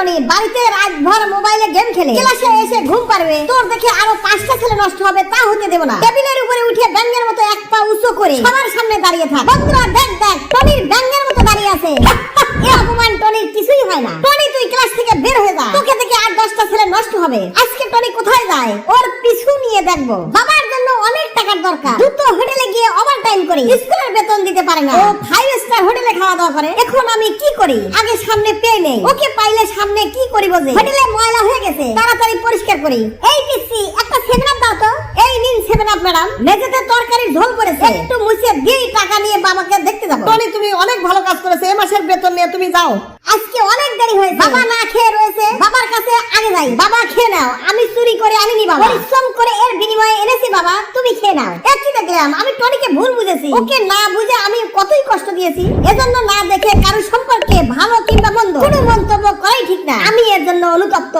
Tony বাড়িতে রাতভর মোবাইলে গেম খেলে। ক্লাসে এসে ঘুম পারবে তোর দেখে আরও পাঁচটা ছেলে নষ্ট হবে, তা হতে দেব না। টেবিলের উপরে উঠে ব্যাঙ্গের মতো এক পা উঁচু করে সবার সামনে দাঁড়িয়ে থাক। বন্ধুরা, দেখ দেখ, টনির ব্যাঙ্গের মতো দাঁড়িয়ে আছে। এ অপমান টনির কিছুই হয় না। টনি, তুই ক্লাস থেকে বের হয়ে যা। তোকে দেখে আর দশটা ছেলে নষ্ট হবে। আজকে টনি কোথায় যায়? ওর পিছু নিয়ে দেখব। বাবার জন্য অনেক টাকার দরকার। দুটো হোটেলে গিয়ে ওভার টাইম করি স্কুলের বেতন দিতে পারে না। ও ফাইভ স্টার হোটেলে খাওয়া দাওয়া করে। এখন আমি কি করি? আগে সামনে পেয়ে নেই। ওকে পাইলে সামনে কি করিব যে? হোটেলে ময়লা হয়ে গেছে। তাড়াতাড়ি পরিষ্কার করি। এই পিসি একটা সেভেন আপ দাও তো। এই নিন সেভেন আপ ম্যাডাম। মেঝেতে তরকারির ঝোল পড়েছে। একটু মুছে দিয়ে টাকা নিয়ে বাবাকে দেখতে যাব। টনি তুমি অনেক ভালো কাজ করেছ। এ মাসের বেতন নিয়ে তুমি যাও। আজকে অনেক দেরি হয়েছে। বাবা না খেয়ে রয়েছে। বাবার কাছে আগে যাই। বাবা খেয়ে নাও। আমি চুরি করে আনিনি বাবা। পরিশ্রম করে এর বিনিময়ে এনেছি বাবা। তুমি খেয়ে নাও। একই দেখলাম। আমি টনিকে ভুল বুঝেছি। ওকে না বুঝে আমি কতই কষ্ট দিয়েছি এজন্য না দেখে কারও সম্পর্কে ভালো কিংবা মন্দ কোনো মন্তব্য করাই ঠিক না। আমি এর জন্য অনুতপ্ত।